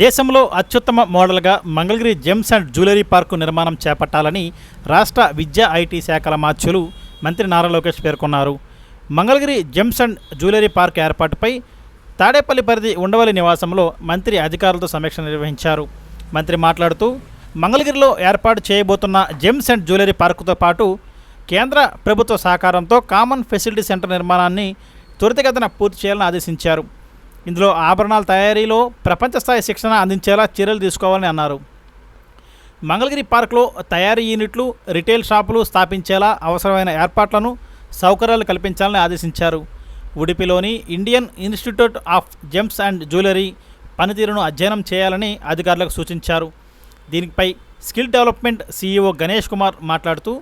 దేశంలో అత్యుత్తమ మోడల్గా Mangalagiri gems and jewellery park నిర్మాణం చేపట్టాలని రాష్ట్ర విద్యా ఐటీ శాఖల మార్చులు మంత్రి నారా లోకేష్ పేర్కొన్నారు. Mangalagiri gems and jewellery park ఏర్పాటుపై తాడేపల్లి పరిధి ఉండవల్లి నివాసంలో మంత్రి అధికారులతో సమీక్ష నిర్వహించారు. మంత్రి మాట్లాడుతూ మంగళగిరిలో ఏర్పాటు చేయబోతున్న జెమ్స్ అండ్ జ్యువెలరీ పార్కుతో పాటు కేంద్ర ప్రభుత్వ సహకారంతో కామన్ ఫెసిలిటీ సెంటర్ నిర్మాణాన్ని త్వరితగతిన పూర్తి చేయాలని ఆదేశించారు. ఇందులో ఆభరణాల తయారీలో ప్రపంచ స్థాయి శిక్షణ అందించేలా చర్యలు తీసుకోవాలని అన్నారు. మంగళగిరి పార్క్లో తయారీ యూనిట్లు రిటైల్ షాపులు స్థాపించేలా అవసరమైన ఏర్పాట్లను సౌకర్యాలు కల్పించాలని ఆదేశించారు. ఉడిపిలోని Indian institute of gems and jewellery పనితీరును అధ్యయనం చేయాలని అధికారులకు సూచించారు. దీనిపై skill development CEO Ganesh Kumar మాట్లాడుతూ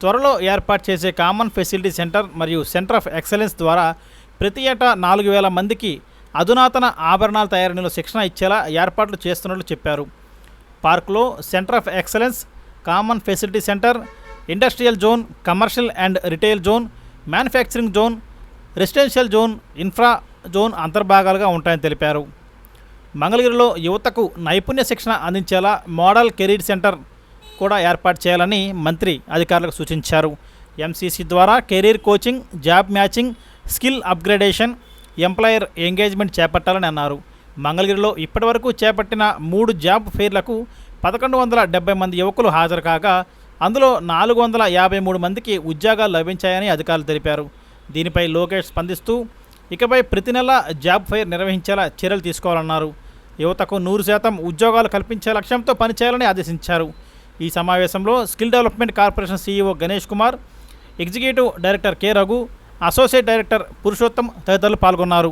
త్వరలో ఏర్పాటు చేసే కామన్ ఫెసిలిటీ సెంటర్ మరియు సెంటర్ ఆఫ్ ఎక్సలెన్స్ ద్వారా ప్రతి ఏటా నాలుగు వేల మందికి అధునాతన ఆభరణాల తయారీలో శిక్షణ ఇచ్చేలా ఏర్పాట్లు చేస్తున్నట్లు చెప్పారు. పార్కులో centre of excellence common facility centre industrial zone commercial and retail zone manufacturing zone residential zone infra zone అంతర్భాగాలుగా ఉంటాయని తెలిపారు. మంగళగిరిలో యువతకు నైపుణ్య శిక్షణ అందించేలా మోడల్ కెరీర్ సెంటర్ కూడా ఏర్పాటు చేయాలని మంత్రి అధికారులకు సూచించారు. ఎంసీసీ ద్వారా career coaching job matching skill upgradation employer engagement చేపట్టాలని అన్నారు. మంగళగిరిలో ఇప్పటివరకు చేపట్టిన మూడు జాబ్ ఫెయిర్లకు పదకొండు వందల డెబ్బై మంది యువకులు హాజరు కాగా అందులో నాలుగు వందల యాభై మూడు మందికి ఉద్యోగాలు లభించాయని అధికారులు తెలిపారు. దీనిపై లోకేష్ స్పందిస్తూ ఇకపై ప్రతి నెల జాబ్ ఫెయిర్ నిర్వహించేలా చర్యలు తీసుకోవాలన్నారు. యువతకు నూరు శాతం ఉద్యోగాలు కల్పించే లక్ష్యంతో పనిచేయాలని ఆదేశించారు. ఈ సమావేశంలో skill development corporation CEO Ganesh Kumar executive director K Raghu associate director Purushottam తదితరులు పాల్గొన్నారు.